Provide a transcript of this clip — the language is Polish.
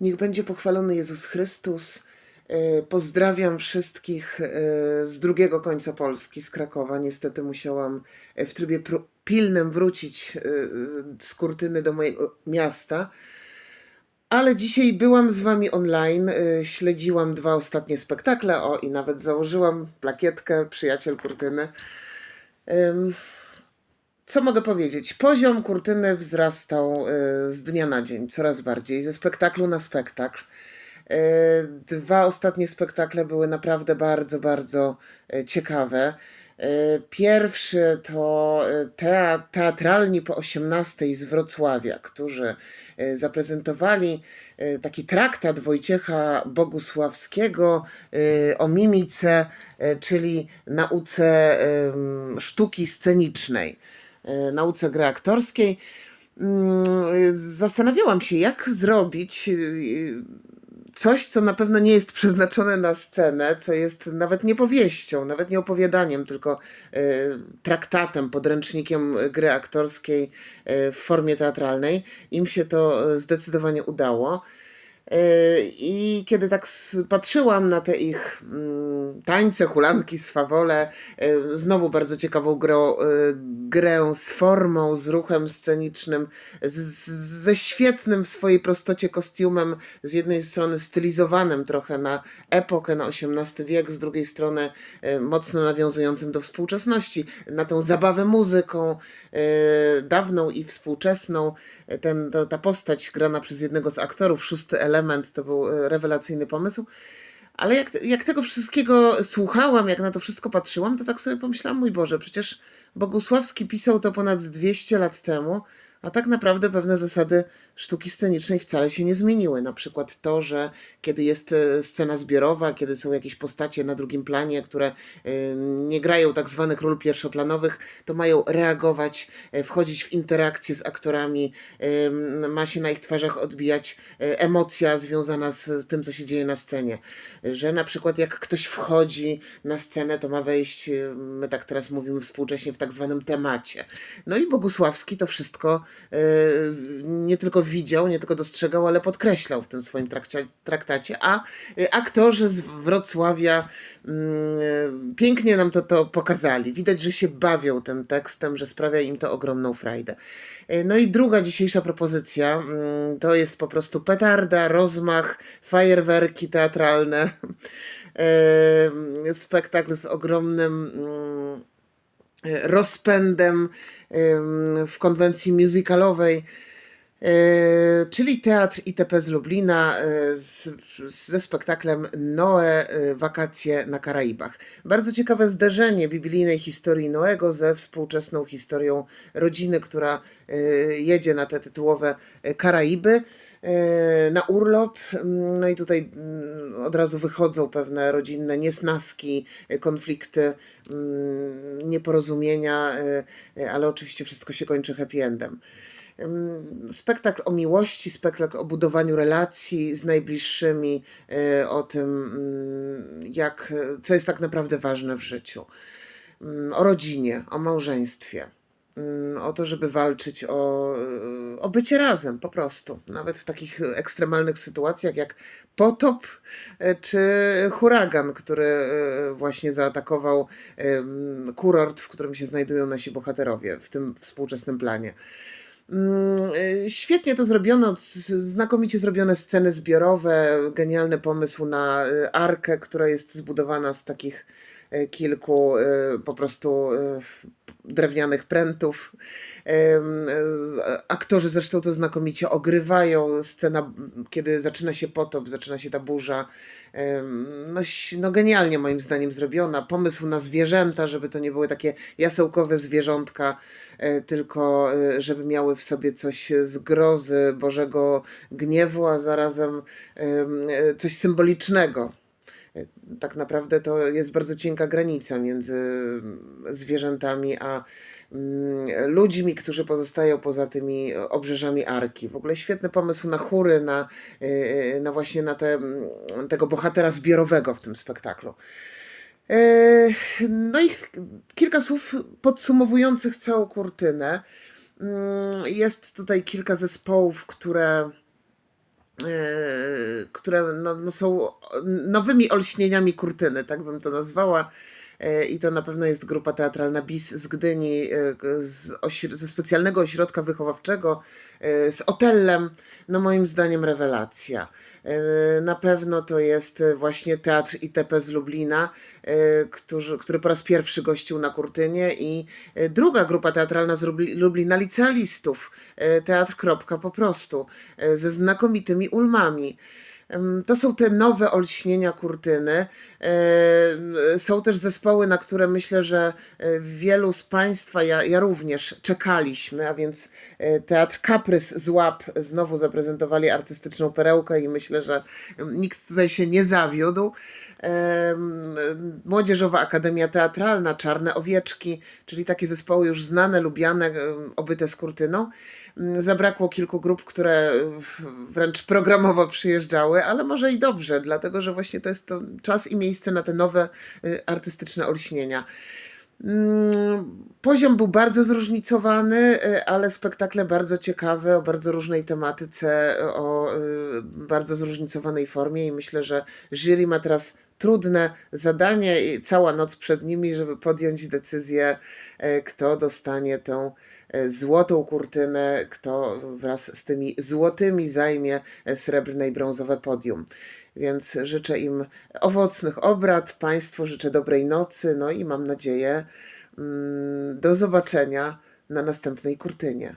Niech będzie pochwalony Jezus Chrystus. E, Pozdrawiam wszystkich e, z drugiego końca Polski, z Krakowa. Niestety musiałam e, w trybie pilnym wrócić z kurtyny do mojego miasta. Ale dzisiaj byłam z wami online, śledziłam dwa ostatnie spektakle, o i nawet założyłam plakietkę Przyjaciel Kurtyny. Co mogę powiedzieć? Poziom kurtyny wzrastał e, z dnia na dzień, coraz bardziej, ze spektaklu na spektakl. E, Dwa ostatnie spektakle były naprawdę bardzo, bardzo e, ciekawe. Pierwszy to tea- teatralni po 18 z Wrocławia, którzy zaprezentowali taki traktat Wojciecha Bogusławskiego o mimice, czyli nauce sztuki scenicznej, nauce gry aktorskiej. Mm, Zastanawiałam się, jak zrobić y, coś, co na pewno nie jest przeznaczone na scenę, co jest nawet nie powieścią, nawet nie opowiadaniem, tylko y, traktatem, podręcznikiem gry aktorskiej w formie teatralnej. Im się to zdecydowanie udało. I kiedy tak patrzyłam na te ich mm, tańce, hulanki, swawole, y, znowu bardzo ciekawą grą, y, grę z formą, z ruchem scenicznym, z, ze świetnym w swojej prostocie kostiumem, z jednej strony stylizowanym trochę na epokę, na XVIII wiek, z drugiej strony y, mocno nawiązującym do współczesności, na tą zabawę muzyką, dawną i współczesną. Ten, ta postać grana przez jednego z aktorów, szósty element, to był rewelacyjny pomysł. Ale jak, jak tego wszystkiego słuchałam, jak na to wszystko patrzyłam, to tak sobie pomyślałam, mój Boże, przecież Bogusławski pisał to ponad 200 lat temu, a tak naprawdę pewne zasady sztuki scenicznej wcale się nie zmieniły. Na przykład to, że kiedy jest e, scena zbiorowa, kiedy są jakieś postacie na drugim planie, które e, nie grają tak zwanych ról pierwszoplanowych, to mają reagować, e, wchodzić w interakcję z aktorami, ma się na ich twarzach odbijać emocja związana z tym, co się dzieje na scenie. Że na przykład jak ktoś wchodzi na scenę, to ma wejść, my tak teraz mówimy współcześnie, w tak zwanym temacie. No i Bogusławski to wszystko nie tylko widział, nie tylko dostrzegał, ale podkreślał w tym swoim traktacie, a e, aktorzy z Wrocławia mm, pięknie nam to, to pokazali. Widać, że się bawią tym tekstem, że sprawia im to ogromną frajdę. E, No i druga dzisiejsza propozycja mm, to jest po prostu petarda, rozmach, fajerwerki teatralne. E, Spektakl z ogromnym mm, e, rozpędem em, w konwencji musicalowej. E, czyli Teatr ITP z Lublina e, z, ze spektaklem Noe e, Wakacje na Karaibach. Bardzo ciekawe zderzenie biblijnej historii Noego ze współczesną historią rodziny, która e, jedzie na te tytułowe e, Karaiby e, na urlop. Mm, No i tutaj mm, od razu wychodzą pewne rodzinne niesnaski, e, konflikty, mm, nieporozumienia, e, e, ale oczywiście wszystko się kończy happy endem. Spektakl o miłości, spektakl o budowaniu relacji z najbliższymi, e, o tym, jak, co jest tak naprawdę ważne w życiu, o rodzinie, o małżeństwie, o to, żeby walczyć o, e, o bycie razem po prostu, nawet w takich ekstremalnych sytuacjach jak potop e, czy huragan, który e, właśnie zaatakował kurort, w którym się znajdują nasi bohaterowie w tym współczesnym planie. Mm, y, Świetnie to zrobiono, znakomicie zrobione sceny zbiorowe, genialny pomysł na arkę, która jest zbudowana z takich kilku y, po prostu y, drewnianych prętów. Aktorzy zresztą to znakomicie ogrywają. Scena, kiedy zaczyna się potop, zaczyna się ta burza. No, no genialnie moim zdaniem zrobiona. Pomysł na zwierzęta, żeby to nie były takie jasełkowe zwierzątka, e, tylko e, żeby miały w sobie coś z grozy Bożego gniewu, a zarazem em, e, coś symbolicznego. E, Tak naprawdę to jest bardzo cienka granica między mm, zwierzętami a mm, ludźmi, którzy pozostają poza tymi obrzeżami arki. W ogóle świetny pomysł na chóry, na, e, na właśnie na te, mm, tego bohatera zbiorowego w tym spektaklu. E, No i kilka słów podsumowujących całą kurtynę. Jest tutaj kilka zespołów, które e, które no, no są nowymi olśnieniami kurtyny, tak bym to nazwała. E, I to na pewno jest grupa teatralna BIS z Gdyni, e, z ze specjalnego ośrodka wychowawczego, e, z Otellem. No moim zdaniem rewelacja. Na pewno to jest właśnie Teatr ITP z Lublina, którzy, który po raz pierwszy gościł na Kurtynie i druga grupa teatralna z Lubli- Lublina, licealistów, Teatr Kropka po prostu, ze znakomitymi ulmami. To są te nowe olśnienia kurtyny. Są też zespoły, na które myślę, że e, wielu z Państwa, ja, ja również czekaliśmy, a więc e, Teatr Kaprys z Łap znowu zaprezentowali artystyczną perełkę i myślę, że nikt tutaj się nie zawiódł. Młodzieżowa Akademia Teatralna, Czarne Owieczki, czyli takie zespoły już znane, lubiane, obyte z kurtyną. Zabrakło kilku grup, które wręcz programowo przyjeżdżały, ale może i dobrze, dlatego że właśnie to jest to czas i miejsce na te nowe y, artystyczne olśnienia. Mm, Poziom był bardzo zróżnicowany, y, ale spektakle bardzo ciekawe, o bardzo różnej tematyce, o y, bardzo zróżnicowanej formie i myślę, że jury ma teraz trudne zadanie i cała noc przed nimi, żeby podjąć decyzję, e, kto dostanie tą złotą kurtynę, kto wraz z tymi złotymi zajmie srebrne i brązowe podium. Więc życzę im owocnych obrad, Państwu życzę dobrej nocy, no i mam nadzieję mm, do zobaczenia na następnej kurtynie.